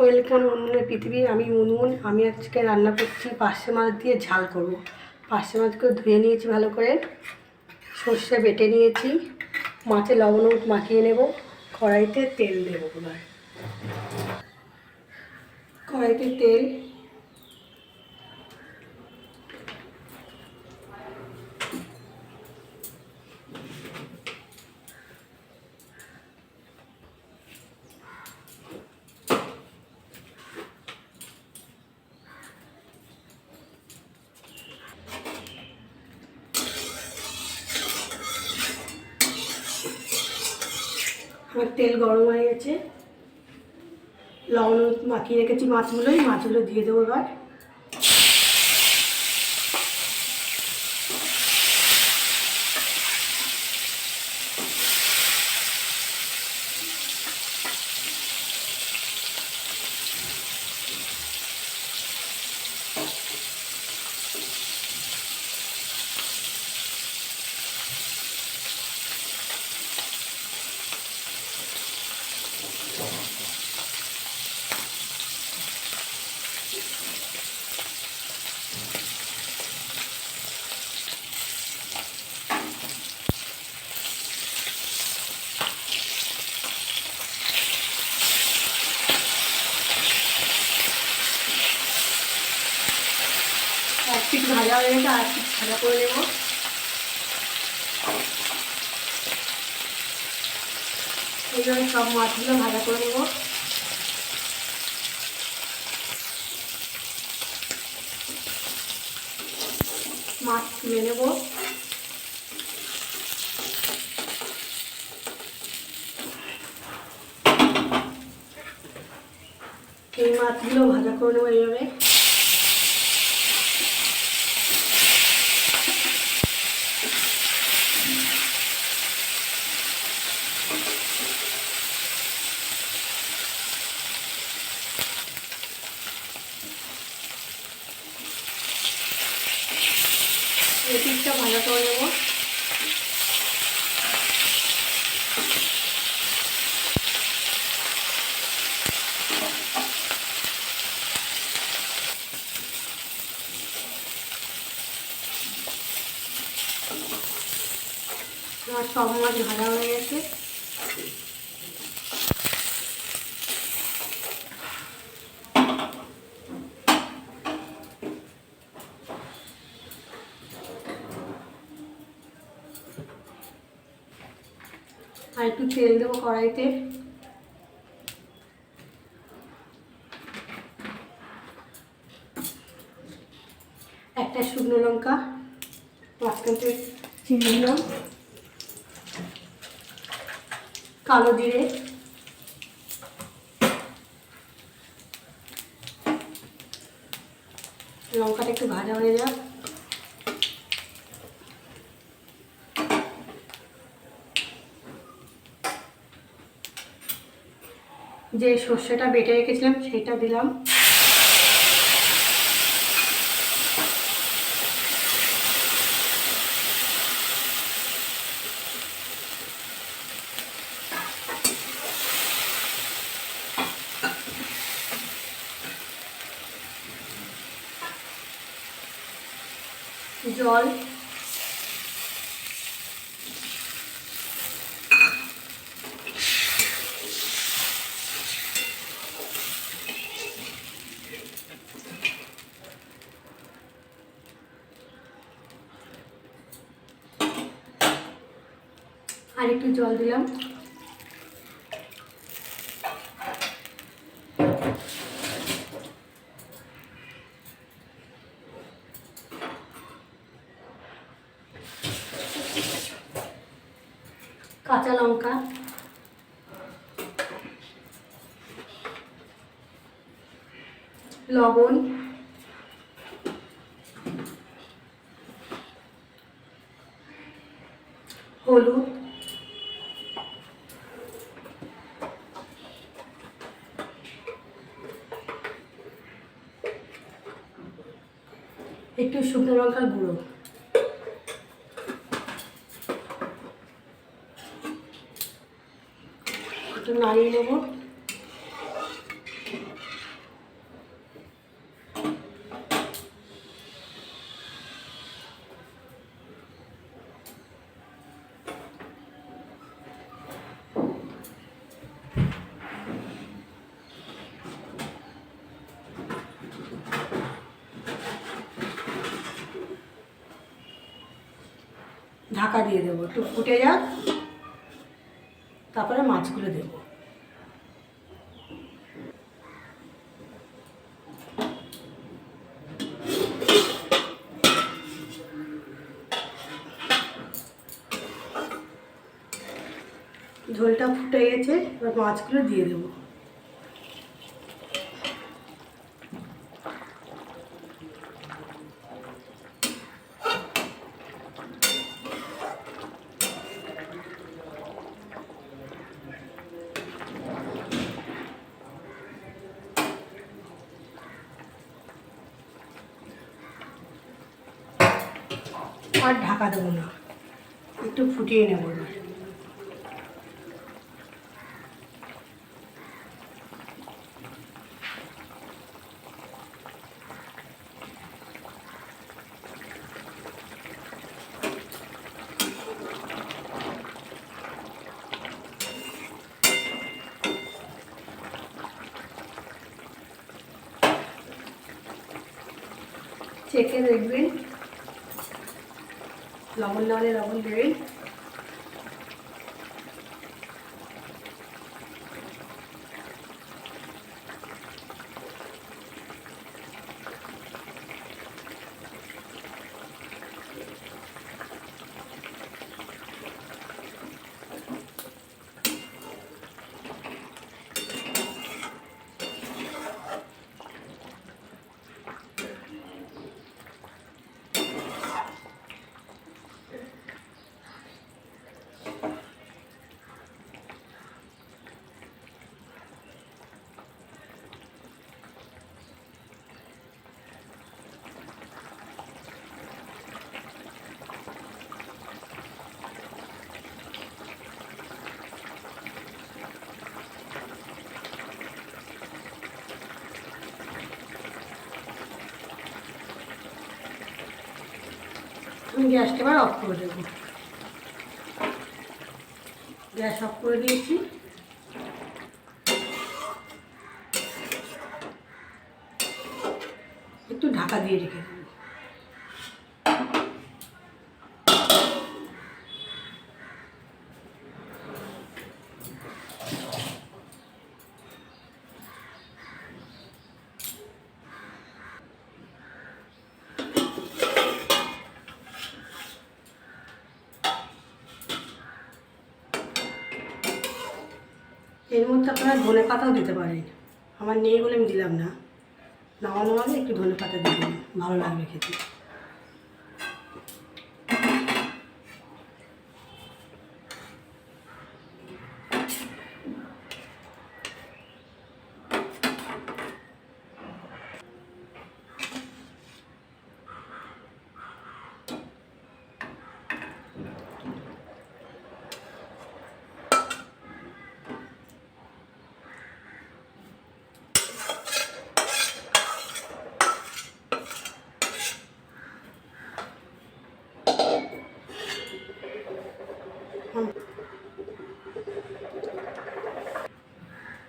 Welcome উনুনের পৃথিবী আমি উনুন, আমি আজকে রান্না করছি পার্শে মাছ দিয়ে ঝাল করব। পার্শে মাছকে ধুয়ে নিয়েছি ভালো করে, সর্ষে বেটে নিয়েছি, মাছে লবণ মাখিয়ে নেব, কড়াইতে তেল দেবো কড়াইতে তেল আমার তেল গরম হয়ে গেছে। লবণ মাখিয়ে রেখেছি মাছগুলোই মাছগুলো দিয়ে দেবো এবার। পিঠ ভাজা হয়ে গেছে, আর ঠিক ভাজা করে নেব। এইভাবে সব মাছগুলো ভাজা করে নেব। মাছ তুলে নেব। এই মাছগুলো ভাজা করে নেব এইভাবে এই পিঠটা ভাজা করে নেব আমার সব মাছ ভাজা হয়ে গেছে। আর একটু তেল দেবো কড়াইতে। একটা শুকনো লঙ্কা মাঝখানতে চিনি দিলাম কালো জিরে। লঙ্কাটা একটু ভাজা হয়ে যাক। যে সর্ষেটা বেটে রেখেছিলাম সেটা দিলাম। জল আর একটু জল দিলাম কাঁচা লঙ্কা লবণ। হলুদ। একটু শুকনো লঙ্কার গুঁড়ো। একটু নাড়িয়ে নেব। ঢাকা দিয়ে দেবো। একটু ফুটে যাক, তারপরে মাছগুলো দেবো। ঝোলটা ফুটে গেছে, এবার মাছগুলো দিয়ে দেবো। আর ঢাকা দেবো না। একটু ফুটিয়ে নেব চেখে দেখবেন। লবণ না হলে লবণ দেবেন গ্যাসটা এবার অফ করে দেবো। গ্যাস অফ করে দিয়েছি। একটু ঢাকা দিয়ে রেখে দেবো এর মধ্যে আপনারা ধনে পাতাও দিতে পারেন। আমার নেই বলে আমি দিলাম না। নামানো আগে একটু ধনে পাতা দিতে ভালো লাগবে খেতে।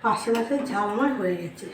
পাশে মাছের ঝাল আমার হয়ে গেছে।